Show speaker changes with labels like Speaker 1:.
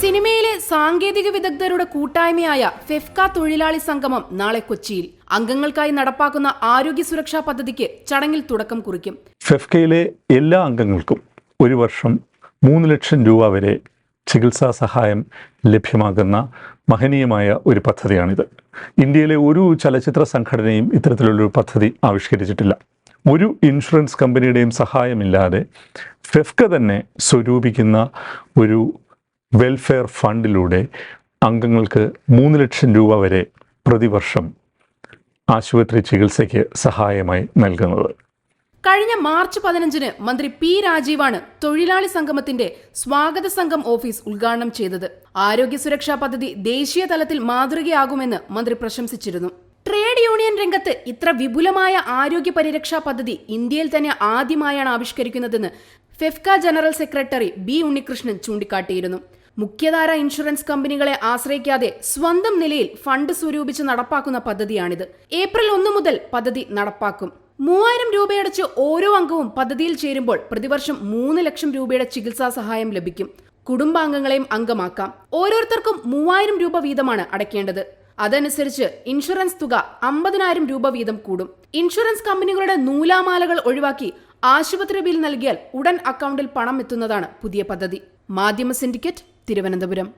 Speaker 1: സിനിമയിലെ സാങ്കേതിക വിദഗ്ധരുടെ കൂട്ടായ്മയായ ഫെഫ്ക തൊഴിലാളി സംഗമം നാളെ കൊച്ചിയിൽ. അംഗങ്ങൾക്കായി നടപ്പാക്കുന്ന ആരോഗ്യ സുരക്ഷാ പദ്ധതിക്ക് ചടങ്ങിൽ തുടക്കം കുറിക്കും.
Speaker 2: ഫെഫ്കയിലെ എല്ലാ അംഗങ്ങൾക്കും ഒരു വർഷം മൂന്ന് ലക്ഷം രൂപ വരെ ചികിത്സാ സഹായം ലഭ്യമാകുന്ന മഹനീയമായ ഒരു പദ്ധതിയാണിത്. ഇന്ത്യയിലെ ഒരു ചലച്ചിത്ര സംഘടനയും ഇത്തരത്തിലുള്ളൊരു പദ്ധതി ആവിഷ്കരിച്ചിട്ടില്ല. ഒരു ഇൻഷുറൻസ് കമ്പനിയുടെയും സഹായമില്ലാതെ ഫെഫ്ക തന്നെ സ്വരൂപിക്കുന്ന ഒരു വെൽഫെയർ ഫണ്ടിലൂടെ അംഗങ്ങൾക്ക് മൂന്ന് ലക്ഷം രൂപ വരെ പ്രതിവർഷം ആശുപത്രി ചികിത്സയ്ക്ക് സഹായമായി നൽകുന്നത്.
Speaker 1: കഴിഞ്ഞ മാർച്ച് പതിനഞ്ചിന് മന്ത്രി പി രാജീവാണ് തൊഴിലാളി സംഗമത്തിന്റെ സ്വാഗത സംഘം ഓഫീസ് ഉദ്ഘാടനം ചെയ്തത്. ആരോഗ്യ സുരക്ഷാ പദ്ധതി ദേശീയ തലത്തിൽ മാതൃകയാകുമെന്ന് മന്ത്രി പ്രശംസിച്ചിരുന്നു. ട്രേഡ് യൂണിയൻ രംഗത്ത് ഇത്ര വിപുലമായ ആരോഗ്യ പരിരക്ഷാ പദ്ധതി ഇന്ത്യയിൽ തന്നെ ആദ്യമായാണ് ആവിഷ്കരിക്കുന്നതെന്ന് FEFKA general secretary B Unnikrishnan ചൂണ്ടിക്കാട്ടിയിരുന്നു. മുഖ്യധാര ഇൻഷുറൻസ് കമ്പനികളെ ആശ്രയിക്കാതെ സ്വന്തം നിലയിൽ ഫണ്ട് സ്വരൂപിച്ച് നടപ്പാക്കുന്ന പദ്ധതിയാണിത്. ഏപ്രിൽ ഒന്ന് മുതൽ പദ്ധതി നടപ്പാക്കും. മൂവായിരം രൂപയടച്ച് ഓരോ അംഗവും പദ്ധതിയിൽ ചേരുമ്പോൾ പ്രതിവർഷം മൂന്ന് ലക്ഷം രൂപയുടെ ചികിത്സാ സഹായം ലഭിക്കും. കുടുംബാംഗങ്ങളെയും അംഗമാക്കാം. ഓരോരുത്തർക്കും മൂവായിരം രൂപ വീതമാണ് അടയ്ക്കേണ്ടത്. അതനുസരിച്ച് ഇൻഷുറൻസ് തുക അമ്പതിനായിരം രൂപ വീതം കൂടും. ഇൻഷുറൻസ് കമ്പനികളുടെ നൂലാമാലകൾ ഒഴിവാക്കി ആശുപത്രി ബിൽ നൽകിയാൽ ഉടൻ അക്കൗണ്ടിൽ പണം എത്തുന്നതാണ് പുതിയ പദ്ധതി. മാധ്യമ സിൻഡിക്കേറ്റ് തിരുവനന്തപുരം